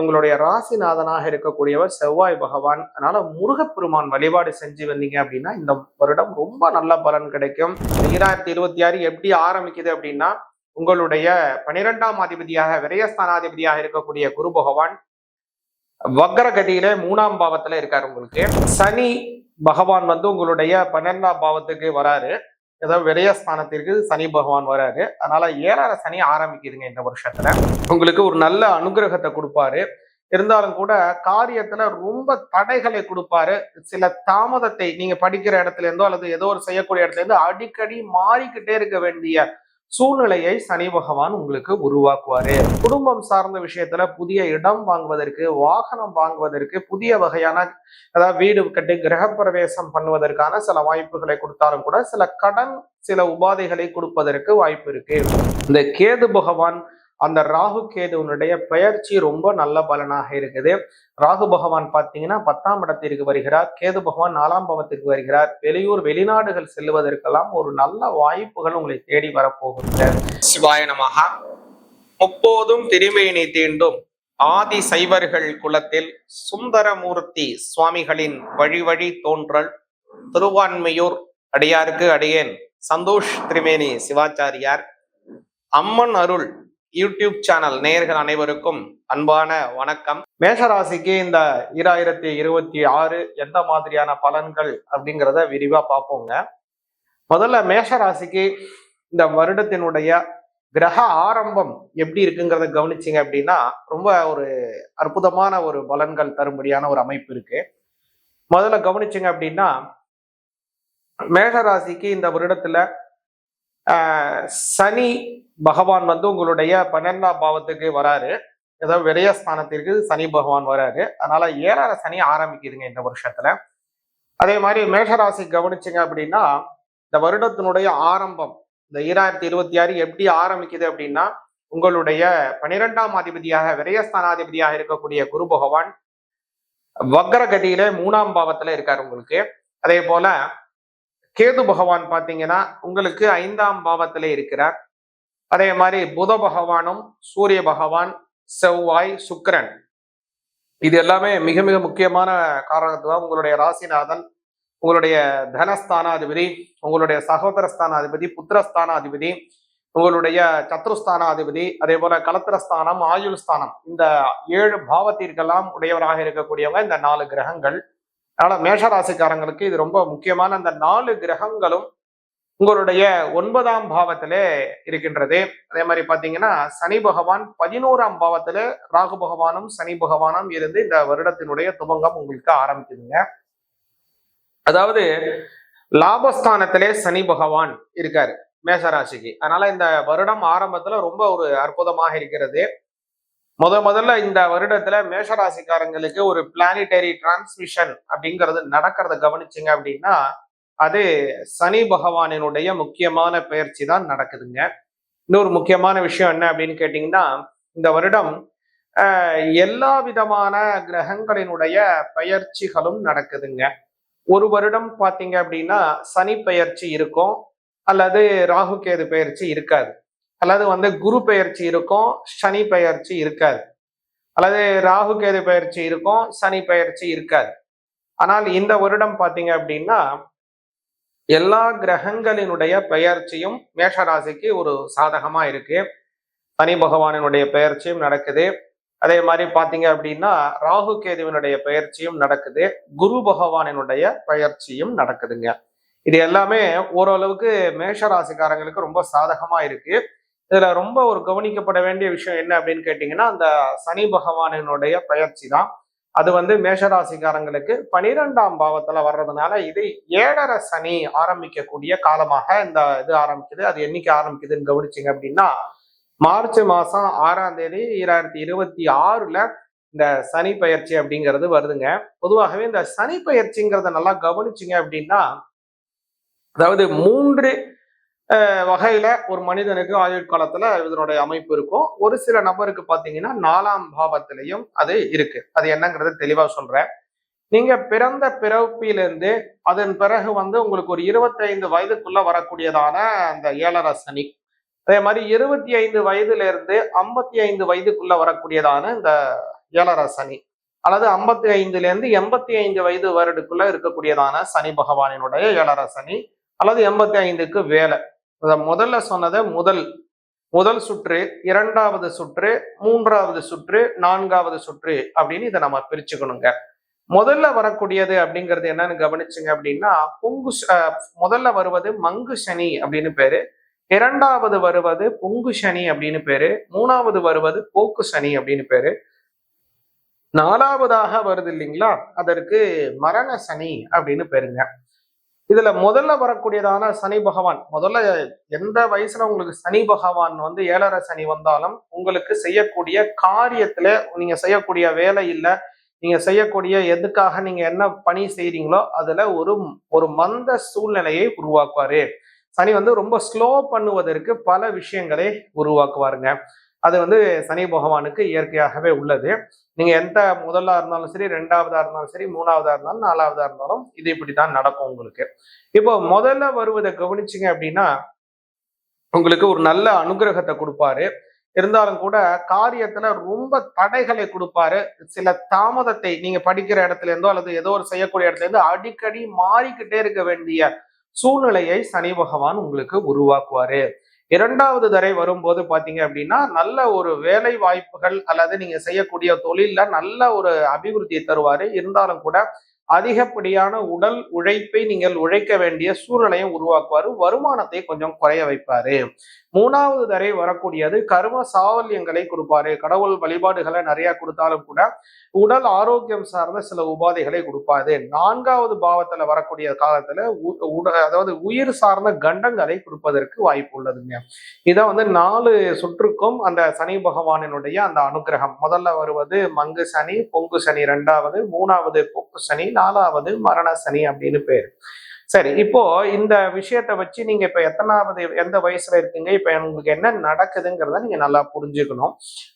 உங்களுடைய ராசிநாதனாக இருக்கக்கூடியவர் செவ்வாய் பகவான். அதனால முருகப்பெருமான் வழிபாடு செஞ்சு வந்தீங்க அப்படின்னா இந்த வருடம் ரொம்ப நல்ல பலன் கிடைக்கும். ஈராயிரத்தி இருபத்தி ஆறு எப்படி ஆரம்பிக்குது அப்படின்னா உங்களுடைய பனிரெண்டாம் அதிபதியாக விரயஸ்தானாதிபதியாக இருக்கக்கூடிய குரு பகவான் வக்ரகதியில மூணாம் பாவத்துல இருக்காரு உங்களுக்கு. சனி பகவான் வந்து உங்களுடைய பன்னெண்டாம் பாவத்துக்கு வராரு. ஏதாவது விரயஸ்தானத்திற்கு சனி பகவான் வராரு. அதனால ஏழார சனி ஆரம்பிக்குதுங்க இந்த வருஷத்துல. உங்களுக்கு ஒரு நல்ல அனுகிரகத்தை கொடுப்பாரு. இருந்தாலும் கூட காரியத்துல ரொம்ப தடைகளை கொடுப்பாரு. சில தாமதத்தை நீங்க படிக்கிற இடத்துல இருந்தோ அல்லது ஏதோ ஒரு செய்யக்கூடிய இடத்துல இருந்து அடிக்கடி மாறிக்கிட்டே இருக்க வேண்டிய சூழ்நிலையை சனி பகவான் உங்களுக்கு உருவாக்குவாரு. குடும்பம் சார்ந்த விஷயத்துல புதிய இடம் வாங்குவதற்கு வாகனம் வாங்குவதற்கு புதிய வகையான அதாவது வீடு கட்டி கிரகப்பிரவேசம் பண்ணுவதற்கான சில வாய்ப்புகளை கொடுத்தாலும் கூட சில கடன் சில உபாதைகளை கொடுப்பதற்கு வாய்ப்பு இருக்கு. இந்த கேது பகவான் அந்த ராகு கேதுவனுடைய பெயர்ச்சி ரொம்ப நல்ல பலனாக இருக்குது. ராகு பகவான் பார்த்தீங்கன்னா பத்தாம் இடத்திற்கு வருகிறார். கேது பகவான் நாலாம் பவத்திற்கு வருகிறார். வெளியூர் வெளிநாடுகள் செல்வதற்கெல்லாம் ஒரு நல்ல வாய்ப்புகள் உங்களை தேடி வரப்போகின்றன. சிவாய நமகா முப்போதும் திருமேனி தீண்டும் ஆதி சைவர்கள் குலத்தில் சுந்தரமூர்த்தி சுவாமிகளின் வழி வழி தோன்றல் திருவான்மையூர் அடியாருக்கு அடியேன். சந்தோஷ் திருமேனி சிவாச்சாரியார். அம்மன் அருள் யூடியூப் சேனல் நேயர்கள் அனைவருக்கும் அன்பான வணக்கம். மேஷராசிக்கு இந்த ஈராயிரத்தி இருபத்தி ஆறு எந்த மாதிரியான பலன்கள் அப்படிங்கிறத விரிவா பார்ப்போங்க. முதல்ல மேஷராசிக்கு இந்த வருடத்தினுடைய கிரக ஆரம்பம் எப்படி இருக்குங்கிறத கவனிச்சிங்க அப்படின்னா ரொம்ப ஒரு அற்புதமான ஒரு பலன்கள் தரும்படியான ஒரு அமைப்பு இருக்கு. முதல்ல கவனிச்சிங்க அப்படின்னா மேஷராசிக்கு இந்த வருடத்துல சனி பகவான் வந்து உங்களுடைய பன்னெண்டாம் பாவத்துக்கு வராரு. ஏதாவது விரயஸ்தானத்திற்கு சனி பகவான் வராரு. அதனால ஏழரை சனி ஆரம்பிக்குதுங்க இந்த வருஷத்துல. அதே மாதிரி மேஷராசி கவனிச்சிங்க அப்படின்னா இந்த வருடத்தினுடைய ஆரம்பம் இந்த ஈராயிரத்தி இருபத்தி ஆறு எப்படி ஆரம்பிக்குது அப்படின்னா உங்களுடைய பனிரெண்டாம் அதிபதியாக விரயஸ்தானாதிபதியாக இருக்கக்கூடிய குரு பகவான் வக்ரகதியில மூணாம் பாவத்துல இருக்காரு உங்களுக்கு. அதே போல கேது பகவான் பார்த்தீங்கன்னா உங்களுக்கு ஐந்தாம் பாவத்திலே இருக்கிறார். அதே மாதிரி புத பகவானும் சூரிய பகவான் செவ்வாய் சுக்கரன். இது எல்லாமே மிக மிக முக்கியமான காரணத்துவம் உங்களுடைய ராசிநாதன் உங்களுடைய தனஸ்தானாதிபதி உங்களுடைய சகோதரஸ்தானாதிபதி புத்திரஸ்தானாதிபதி உங்களுடைய சத்ருஸ்தானாதிபதி அதே போல கலத்திரஸ்தானம் ஆயுள் ஸ்தானம். இந்த ஏழு பாவத்திற்கெல்லாம் உடையவராக இருக்கக்கூடியவங்க இந்த நாலு கிரகங்கள். அதனால மேஷராசிக்காரங்களுக்கு இது ரொம்ப முக்கியமான அந்த நாலு கிரகங்களும் உங்களுடைய ஒன்பதாம் பாவத்திலே இருக்கின்றது. அதே மாதிரி பாத்தீங்கன்னா சனி பகவான் பதினோராம் பாவத்துல ராகு பகவானும் சனி பகவானும் இருந்து இந்த வருடத்தினுடைய துவங்கம் உங்களுக்கு ஆரம்பிக்குதுங்க. அதாவது லாபஸ்தானத்திலே சனி பகவான் இருக்காரு மேஷராசிக்கு. அதனால இந்த வருடம் ஆரம்பத்துல ரொம்ப ஒரு அற்புதமாக இருக்கிறது. முத முதல்ல இந்த வருடத்துல மேஷராசிக்காரங்களுக்கு ஒரு பிளானிட்டரி டிரான்ஸ்மிஷன் அப்படிங்கிறது நடக்கிறத கவனிச்சிங்க அப்படின்னா அது சனி பகவானினுடைய முக்கியமான பயிற்சி தான் நடக்குதுங்க. இன்னொரு முக்கியமான விஷயம் என்ன அப்படின்னு கேட்டிங்கன்னா இந்த வருடம் எல்லா விதமான கிரகங்களினுடைய பயிற்சிகளும் நடக்குதுங்க. ஒரு வருடம் பார்த்தீங்க அப்படின்னா சனி பெயர்ச்சி இருக்கும் அல்லது ராகு கேது பெயர்ச்சி இருக்காது. அல்லது வந்து குரு பெயர்ச்சி இருக்கும் சனி பெயர்ச்சி இருக்காது. அல்லது ராகு கேது பயிற்சி இருக்கும் சனி பெயர்ச்சி இருக்காது. ஆனால் இந்த வருடம் பார்த்தீங்க அப்படின்னா எல்லா கிரகங்களினுடைய பெயர்ச்சியும் மேஷராசிக்கு ஒரு சாதகமா இருக்கு. சனி பகவானினுடைய பெயர்ச்சியும் நடக்குது. அதே மாதிரி பார்த்தீங்க அப்படின்னா ராகு கேதுவினுடைய பெயர்ச்சியும் நடக்குது. குரு பகவானினுடைய பெயர்ச்சியும் நடக்குதுங்க. இது எல்லாமே ஓரளவுக்கு மேஷராசிக்காரங்களுக்கு ரொம்ப சாதகமா இருக்கு. இதுல ரொம்ப ஒரு கவனிக்கப்பட வேண்டிய விஷயம் என்ன அப்படின்னு கேட்டீங்கன்னா அந்த சனி பகவானினுடைய பயிற்சி தான் அது வந்து மேஷராசிக்காரங்களுக்கு பனிரெண்டாம் பாவத்துல வர்றதுனால இது ஏழரை சனி ஆரம்பிக்கக்கூடிய காலமாக இந்த இது ஆரம்பிக்குது. அது என்னைக்கு ஆரம்பிக்குதுன்னு கவனிச்சிங்க அப்படின்னா மார்ச் மாசம் ஆறாம் தேதி ஈராயிரத்தி இருபத்தி ஆறுல இந்த சனி பயிற்சி அப்படிங்கிறது வருதுங்க. பொதுவாகவே இந்த சனி பயிற்சிங்கிறத நல்லா கவனிச்சிங்க அப்படின்னா அதாவது மூன்று வகையில ஒரு மனிதனுக்கு ஆயுள் காலத்துல இதனுடைய அமைப்பு இருக்கும். ஒரு சில நபருக்கு பாத்தீங்கன்னா நாலாம் பாவத்திலையும் அது இருக்கு. அது என்னங்கிறது தெளிவா சொல்றேன். நீங்க பிறந்த பிறப்பிலிருந்து அதன் பிறகு வந்து உங்களுக்கு ஒரு இருபத்தைந்து வயதுக்குள்ள வரக்கூடியதான அந்த ஏழரை சனி. அதே மாதிரி இருபத்தி ஐந்து வயதுல இருந்து ஐம்பத்தி ஐந்து வயதுக்குள்ள வரக்கூடியதான இந்த ஏழரை சனி. அல்லது ஐம்பத்தி ஐந்துல இருந்து எண்பத்தி ஐந்து வயது வருடுக்குள்ள இருக்கக்கூடியதான சனி பகவானினுடைய ஏழரை சனி. அல்லது எண்பத்தி ஐந்துக்கு வேலை முதல்ல சொன்னதை முதல் முதல் சுற்று இரண்டாவது சுற்று மூன்றாவது சுற்று நான்காவது சுற்று அப்படின்னு இதை நம்ம பிரிச்சுக்கணுங்க. முதல்ல வரக்கூடியது அப்படிங்கிறது என்னன்னு கவனிச்சுங்க அப்படின்னா பொங்கு அஹ் முதல்ல வருவது மங்கு சனி அப்படின்னு பேரு. இரண்டாவது வருவது பொங்கு சனி அப்படின்னு பேரு. மூணாவது வருவது போக்கு சனி அப்படின்னு பேரு. நாலாவதாக வருது இல்லைங்களா? அதற்கு மரண சனி அப்படின்னு பேருங்க. இதுல முதல்ல வரக்கூடியதான சனி பகவான் முதல்ல எந்த வயசுல உங்களுக்கு சனி பகவான் வந்து ஏழரை சனி வந்தாலும் உங்களுக்கு செய்யக்கூடிய காரியத்துல நீங்க செய்யக்கூடிய வேலை இல்ல நீங்க செய்யக்கூடிய எதுக்காக நீங்க என்ன பணி செய்றீங்களோ அதுல ஒரு ஒரு மந்த சூழ்நிலையை உருவாக்குவாரு. சனி வந்து ரொம்ப ஸ்லோ பண்ணுவதற்கு பல விஷயங்களை உருவாக்குவாருங்க. அது வந்து சனி பகவானுக்கு இயற்கையாகவே உள்ளது. நீங்க எந்த முதலாக இருந்தாலும் சரி ரெண்டாவதா இருந்தாலும் சரி மூணாவதா இருந்தாலும் நாலாவதா இருந்தாலும் இது இப்படிதான் நடக்கும் உங்களுக்கு. இப்போ முதல்ல வருவதை கவனிச்சீங்க அப்படின்னா உங்களுக்கு ஒரு நல்ல அனுகிரகத்தை கொடுப்பாரு. இருந்தாலும் கூட காரியத்துல ரொம்ப தடைகளை கொடுப்பாரு. சில தாமதத்தை நீங்க படிக்கிற இடத்துல இருந்தோ அல்லது ஏதோ ஒரு செய்யக்கூடிய இடத்துல இருந்து அடிக்கடி மாறிக்கிட்டே இருக்க வேண்டிய சூழ்நிலையை சனி பகவான் உங்களுக்கு உருவாக்குவாரு. இரண்டாவது தடை வரும்போது பார்த்தீங்க அப்படின்னா நல்ல ஒரு வேலை வாய்ப்புகள் அல்லது நீங்க செய்யக்கூடிய தொழில்ல நல்ல ஒரு அபிவிருத்தியை தருவாரு. இருந்தாலும் கூட அதிகப்படியான உடல் உழைப்பை நீங்கள் உழைக்க வேண்டிய சூழ்நிலையை உருவாக்குவாரு. வருமானத்தை கொஞ்சம் குறைய வைப்பாரு. மூணாவது தரை வரக்கூடியது கர்ம சாவல்யங்களை கொடுப்பாரு. கடவுள் வழிபாடுகளை நிறைய கொடுத்தாலும் கூட உடல் ஆரோக்கியம் சார்ந்த சில உபாதைகளை கொடுப்பாரு. நான்காவது பாவத்துல வரக்கூடிய காலத்துல உ- உட- அதாவது உயிர் சார்ந்த கண்டங்களை கொடுப்பதற்கு வாய்ப்பு உள்ளதுங்க. இதை வந்து நாலு சுற்றுக்கும் அந்த சனி பகவானினுடைய அந்த அனுக்கிரகம் முதல்ல வருவது மங்கு சனி பொங்கு சனி ரெண்டாவது மூணாவது பொக்கு சனி நாலாவது மரண சனி அப்படின்னு பேர். சரி இப்போ இந்த விஷயத்தை வச்சு நீங்க இப்ப எத்தனாவது எந்த வயசுல இருக்கீங்க? இப்ப உங்களுக்கு என்ன நடக்குதுங்கிறத நீங்க நல்லா புரிஞ்சுக்கணும்.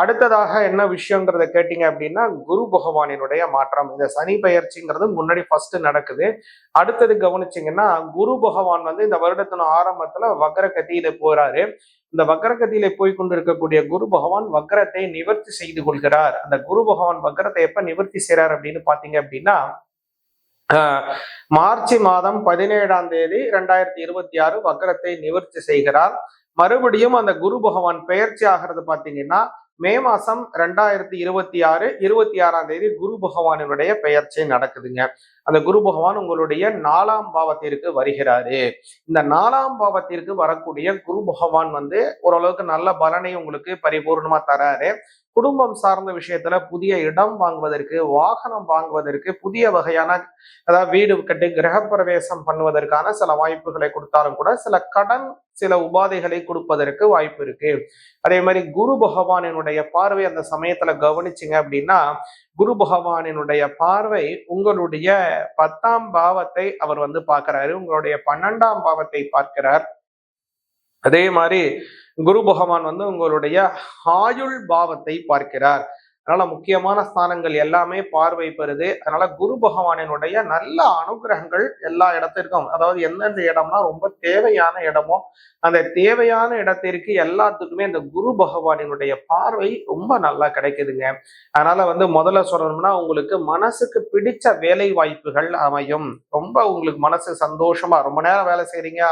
அடுத்ததாக என்ன விஷயங்கிறத கேட்டீங்க அப்படின்னா குரு பகவானினுடைய மாற்றம். இந்த சனி பயிற்சிங்கிறது முன்னாடி ஃபர்ஸ்ட் நடக்குது. அடுத்தது கவனிச்சீங்கன்னா குரு பகவான் வந்து இந்த வருடத்தின் ஆரம்பத்துல வக்ர கதியில போறாரு. இந்த வக்ரகதியில போய் கொண்டிருக்கக்கூடிய குரு பகவான் வக்ரத்தை நிவர்த்தி செய்து கொள்கிறார். அந்த குரு பகவான் வக்ரத்தை எப்ப நிவர்த்தி செய்கிறார் அப்படின்னு பாத்தீங்க அப்படின்னா மார்ச் மாதம் பதினேழாம் தேதி ரெண்டாயிரத்தி இருபத்தி ஆறு வக்கரத்தை நிவர்த்தி செய்கிறார். மறுபடியும் அந்த குரு பகவான் பெயர்ச்சி ஆகிறது பாத்தீங்கன்னா மே மாசம் ரெண்டாயிரத்தி இருபத்தி ஆறு இருபத்தி ஆறாம் தேதி குரு பகவானினுடைய பெயர்ச்சி நடக்குதுங்க. அந்த குரு பகவான் உங்களுடைய நாலாம் பாவத்திற்கு வருகிறாரு. இந்த நாலாம் பாவத்திற்கு வரக்கூடிய குரு பகவான் வந்து ஓரளவுக்கு நல்ல பலனை உங்களுக்கு பரிபூர்ணமா தராரு. குடும்பம் சார்ந்த விஷயத்துல புதிய இடம் வாங்குவதற்கு வாகனம் வாங்குவதற்கு புதிய வகையான அதாவது வீடு கட்டி கிரகப்பிரவேசம் பண்ணுவதற்கான சில வாய்ப்புகளை கொடுத்தாலும் கூட சில கடன் சில உபாதைகளை கொடுப்பதற்கு வாய்ப்பு இருக்கு. அதே மாதிரி குரு பகவானினுடைய பார்வை அந்த சமயத்துல கவனிச்சிங்க அப்படின்னா குரு பகவானினுடைய பார்வை உங்களுடைய பத்தாம் பாவத்தை அவர் வந்து பார்க்கிறாரு உங்களுடைய பன்னெண்டாம் பாவத்தை பார்க்கிறார். அதே மாதிரி குரு பகவான் வந்து உங்களுடைய ஆயுள் பாவத்தை பார்க்கிறார். அதனால முக்கியமான ஸ்தானங்கள் எல்லாமே பார்வை பெறுது. அதனால குரு பகவானினுடைய நல்ல அனுகிரகங்கள் எல்லா இடத்திற்கும் அதாவது எந்தெந்த இடம்னா ரொம்ப தேவையான இடமோ அந்த தேவையான இடத்திற்கு எல்லாத்துக்குமே இந்த குரு பகவானினுடைய பார்வை ரொம்ப நல்லா கிடைக்குதுங்க. அதனால வந்து முதல்ல சொல்லணும்னா உங்களுக்கு மனசுக்கு பிடிச்ச வேலை வாய்ப்புகள் அமையும். ரொம்ப உங்களுக்கு மனசு சந்தோஷமா ரொம்ப நேரம் வேலை செய்றீங்க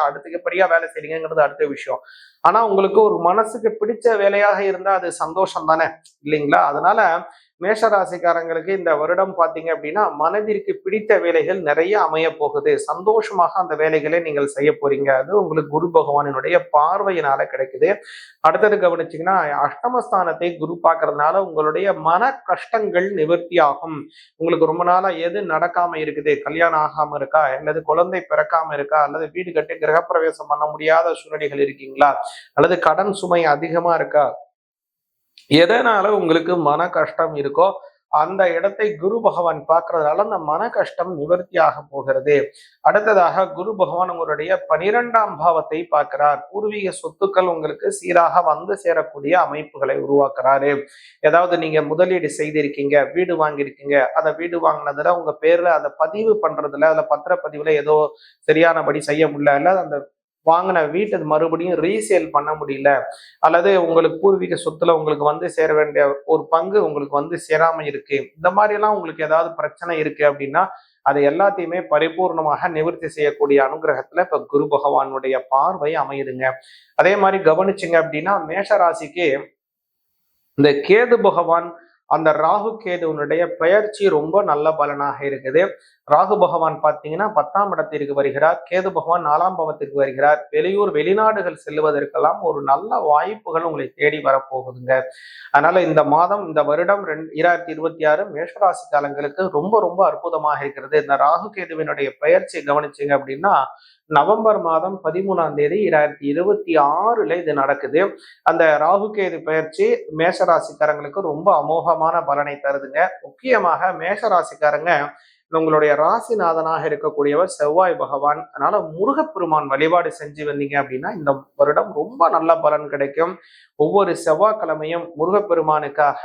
பெரிய வேலை செய்றீங்கிறது அடுத்த விஷயம். ஆனா உங்களுக்கு ஒரு மனசுக்கு பிடிச்ச வேலையாக இருந்தா அது சந்தோஷம் தானே இல்லைங்களா? அதனால மேஷராசிக்காரங்களுக்கு இந்த வருடம் பார்த்தீங்க அப்படின்னா மனதிற்கு பிடித்த வேலைகள் நிறைய அமைய போகுது. சந்தோஷமாக அந்த வேலைகளை நீங்கள் செய்ய போறீங்க. அது உங்களுக்கு குரு பகவானினுடைய பார்வையினால கிடைக்குது. அடுத்தது கவனிச்சிங்கன்னா அஷ்டமஸ்தானத்தை குரு பார்க்கறதுனால உங்களுடைய மன கஷ்டங்கள் நிவர்த்தி ஆகும். உங்களுக்கு ரொம்ப நாளா எது நடக்காம இருக்குது? கல்யாணம் ஆகாம இருக்கா? அல்லது குழந்தை பிறக்காம இருக்கா? அல்லது வீடு கட்டி கிரகப்பிரவேசம் பண்ண முடியாத சூழ்நிலைகள் இருக்கீங்களா? அல்லது கடன் சுமை அதிகமா இருக்கா? எதனால உங்களுக்கு மன கஷ்டம் இருக்கோ அந்த இடத்தை குரு பகவான் பார்க்கறதுனால அந்த மன கஷ்டம் நிவர்த்தியாக போகிறது. அடுத்ததாக குரு பகவான் உங்களுடைய பனிரெண்டாம் பாவத்தை பார்க்கிறார். பூர்வீக சொத்துக்கள் உங்களுக்கு சீராக வந்து சேரக்கூடிய அமைப்புகளை உருவாக்குறாரு. ஏதாவது நீங்க முதலீடு செய்திருக்கீங்க வீடு வாங்கியிருக்கீங்க அதை வீடு வாங்கினதுல உங்க பேர்ல அதை பதிவு பண்றதுல அதுல பத்திரப்பதிவுல ஏதோ சரியானபடி செய்ய முடியல அந்த வாங்கின வீட்டை மறுபடியும் ரீசேல் பண்ண முடியல. அல்லது உங்களுக்கு பூர்வீக சொத்துல உங்களுக்கு வந்து சேர வேண்டிய ஒரு பங்கு உங்களுக்கு வந்து சேராம இருக்கு. இந்த மாதிரி எல்லாம் உங்களுக்கு ஏதாவது பிரச்சனை இருக்கு அப்படின்னா அது எல்லாத்தையுமே பரிபூர்ணமாக நிவர்த்தி செய்யக்கூடிய அனுகிரகத்துல இப்ப குரு பகவானுடைய பார்வை அமையுதுங்க. அதே மாதிரி கவனிச்சுங்க அப்படின்னா மேஷ ராசிக்கு இந்த கேது பகவான் அந்த ராகு கேதுவனுடைய பயிற்சி ரொம்ப நல்ல பலனாக இருக்குது. ராகு பகவான் பார்த்தீங்கன்னா பத்தாம் இடத்திற்கு வருகிறார். கேது பகவான் நாலாம் பவத்திற்கு வருகிறார். வெளியூர் வெளிநாடுகள் செல்வதற்கெல்லாம் ஒரு நல்ல வாய்ப்புகள் உங்களை தேடி வரப்போகுதுங்க. அதனால இந்த மாதம் இந்த வருடம் ரெண்டு இராயிரத்தி இருபத்தி ஆறு மேஷராசி காலங்களுக்கு ரொம்ப ரொம்ப அற்புதமாக இருக்கிறது. இந்த ராகு கேதுவினுடைய பயிற்சியை கவனிச்சிங்க அப்படின்னா நவம்பர் மாதம் பதிமூணாம் தேதி இராயிரத்தி இருபத்தி ஆறுல இது நடக்குது. அந்த ராகு கேது பயிற்சி மேஷராசிக்காரங்களுக்கு ரொம்ப அமோகமான பலனை தருதுங்க. முக்கியமாக மேஷராசிக்காரங்க உங்களுடைய ராசிநாதனாக இருக்கக்கூடியவர் செவ்வாய் பகவான். அதனால முருகப்பெருமான் வழிபாடு செஞ்சு வந்தீங்க அப்படின்னா இந்த வருடம் ரொம்ப நல்ல பலன் கிடைக்கும். ஒவ்வொரு செவ்வாய்க்கிழமையும் முருகப்பெருமானுக்காக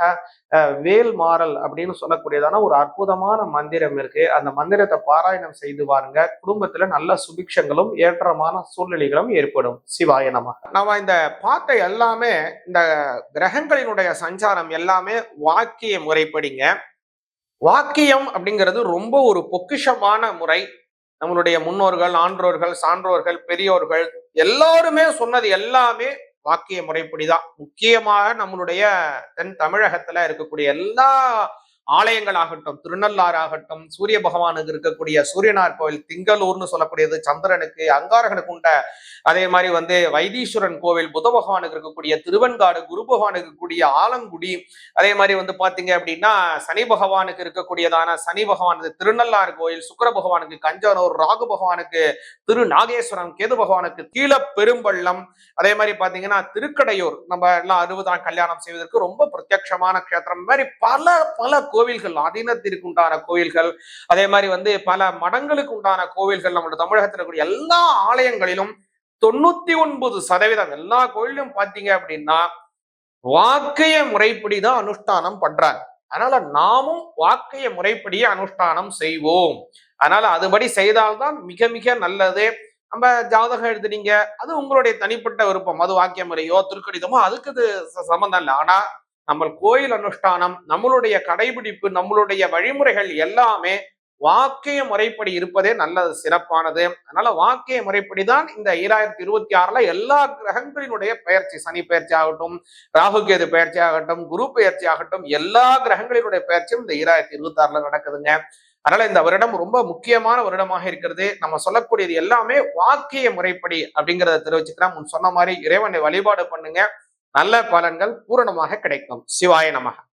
வேல் மாறல் அப்படின்னு சொல்லக்கூடியதான ஒரு அற்புதமான மந்திரம் இருக்கு. அந்த மந்திரத்தை பாராயணம் செய்து பாருங்க குடும்பத்துல நல்ல சுபிக்ஷங்களும் ஏற்றமான சூழ்நிலைகளும் ஏற்படும். சிவாய நம நம்ம இந்த பார்த்த எல்லாமே இந்த கிரகங்களினுடைய சஞ்சாரம் எல்லாமே வாக்கிய முறைப்படிங்க. வாக்கியம் அப்படிங்கிறது ரொம்ப ஒரு பொக்கிஷமான முறை. நம்மளுடைய முன்னோர்கள் ஆன்றோர்கள் சான்றோர்கள் பெரியோர்கள் எல்லாருமே சொன்னது எல்லாமே வாக்கிய முறைப்படிதான். முக்கியமாக நம்மளுடைய தென் தமிழகத்துல இருக்கக்கூடிய எல்லா ஆலயங்கள் ஆகட்டும் திருநள்ளாறு ஆகட்டும் சூரிய பகவானுக்கு இருக்கக்கூடிய சூரியனார் கோவில் திங்களூர்னு சொல்லக்கூடியது சந்திரனுக்கு அங்காரகனுக்கு உண்ட அதே மாதிரி வந்து வைத்தீஸ்வரன் கோவில் புத பகவானுக்கு இருக்கக்கூடிய திருவெண்காடு குரு பகவானுக்கு இருக்கக்கூடிய ஆலங்குடி அதே மாதிரி வந்து பாத்தீங்க அப்படின்னா சனி பகவானுக்கு இருக்கக்கூடியதான சனி பகவானுக்கு திருநள்ளாறு கோயில் சுக்கர பகவானுக்கு கஞ்சனூர் ராகு பகவானுக்கு திரு நாகேஸ்வரம் கேது பகவானுக்கு கீழ பெரும்பள்ளம் அதே மாதிரி பாத்தீங்கன்னா திருக்கடையூர் நம்ம எல்லாம் அறுபதாம் கல்யாணம் செய்வதற்கு ரொம்ப பிரத்யட்சமான க்ஷேத்திரம் மாதிரி பல பல கோவில்கள் அதீனத்திற்கு உண்டான கோவில்கள் அதே மாதிரி வந்து பல மடங்களுக்கு உண்டான கோவில்கள் நம்மளோட தமிழகத்தில் இருக்கக்கூடிய எல்லா ஆலயங்களிலும் தொண்ணூத்தி ஒன்பது சதவீதம் எல்லா கோயிலும் பாத்தீங்க அப்படின்னா வாக்கைய முறைப்படி தான் அனுஷ்டானம் பண்றாங்க. அதனால நாமும் வாக்கைய முறைப்படியே அனுஷ்டானம் செய்வோம். அதனால அதுபடி செய்தால்தான் மிக மிக நல்லது. நம்ம ஜாதகம் எழுதுனீங்க அது உங்களுடைய தனிப்பட்ட விருப்பம். அது வாக்கிய முறையோ திருக்கடிதமோ அதுக்கு இது சம்மந்தம் இல்லை. ஆனா நம்ம கோயில் அனுஷ்டானம் நம்மளுடைய கடைபிடிப்பு நம்மளுடைய வழிமுறைகள் எல்லாமே வாக்கிய முறைப்படி இருப்பதே நல்லது சிறப்பானது. அதனால வாக்கிய முறைப்படி தான் இந்த ஈராயிரத்தி இருபத்தி ஆறுல எல்லா கிரகங்களினுடைய பெயர்ச்சி சனி பயிற்சி ஆகட்டும் ராகு கேது பயிற்சி ஆகட்டும் குரு பயிற்சி ஆகட்டும் எல்லா கிரகங்களினுடைய பயிற்சியும் இந்த ஈராயிரத்தி இருபத்தி ஆறுல நடக்குதுங்க. அதனால இந்த வருடம் ரொம்ப முக்கியமான வருடமாக இருக்கிறது. நம்ம சொல்லக்கூடியது எல்லாமே வாக்கிய முறைப்படி அப்படிங்கிறத தெரிவிச்சுக்கிறேன். முன் சொன்ன மாதிரி இறைவனை வழிபாடு பண்ணுங்க. நல்ல பலன்கள் பூரணமாக கிடைக்கும். சிவாய நமக.